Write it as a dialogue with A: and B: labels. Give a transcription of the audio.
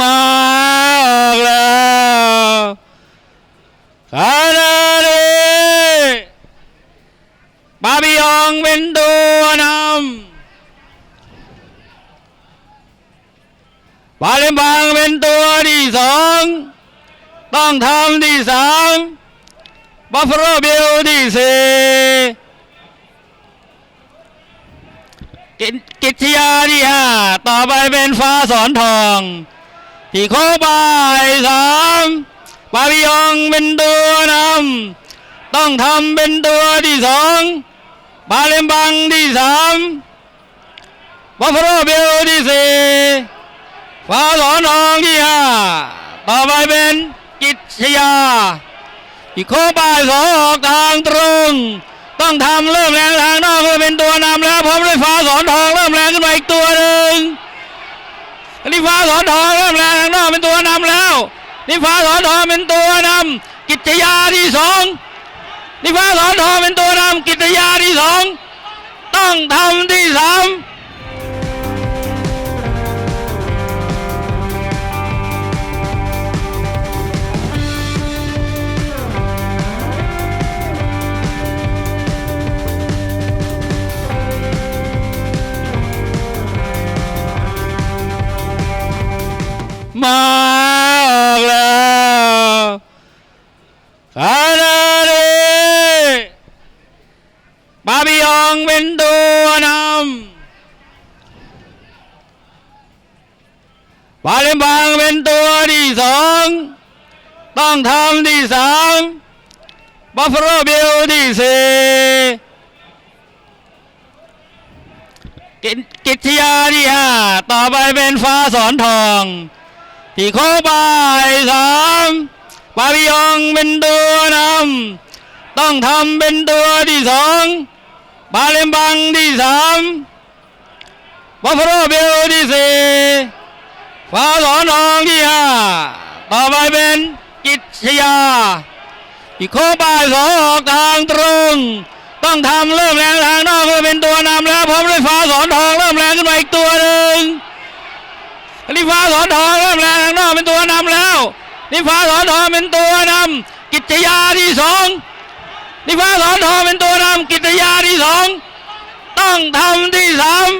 A: มาออกแล้วขณะนี้บาบิยองเป็นตัวนำบาเลมบังเป็นตัวที่สองต้องทำที่สามบัฟฟาโลบิลที่สี่กิกิจยาที่ห้าต่อไปเป็นฟ้าสอนทอง ที่โคบายสามบาบิยองเป็นตัวนำต้องทำเป็นตัวที่สองบาเลมบังที่สามบัฟฟาโลบิลที่สี่ฟ้าสอนทองที่ห้าต่อไปเป็นกิจยาที่โคบายสองออกทางตรง ต้องทำเริ่มแรงทางนอกเพื่อเฟ้าสอนทองเริ่มแรงทางนอกเป็นตัวนำแล้วนี่ฟ้าสอนทองเป็นตัวนำกิจยาที่สองนี่ฟ้าสอนทองเป็นตัวนำกิจยาที่สองต้องทำที่สาม มากแล้วขณะนี้บาบิยองเป็นตัวนำบาเลมบังเป็นตัวที่สองต้องทำที่สามบัฟฟาโลบิลที่สี่กิกิจยาที่ห้าต่อไปเป็นฟ้าสอนทอง ที่โคบายสามบาบิยองเป็นตัวนำต้องทำเป็นตัวที่สองบาเลมบังที่สามบัฟฟาโลบิลที่สี่ฟ้าสอนทองที่ห้าต่อไปเป็นกิจยาที่โคบายสองออกทางตรง ต้องทำเริ่มแรงทางนอกเพื่อเป็นตัวนำแล้วพร้อมด้วยฟ้าสอนทองเริ่มแรงขึ้นมาอีกตัวหนึ่งอันี่ฟ้าสอนทองเริ่มแรงางนอกเป็นตัวนำแล้วนี่ฟ้าสอนทองเป็นตัวนำกิจยาที่สองนี่ฟ้าสอนทองเป็นตัวนำกิจยาที่สองต้องทำที่สาม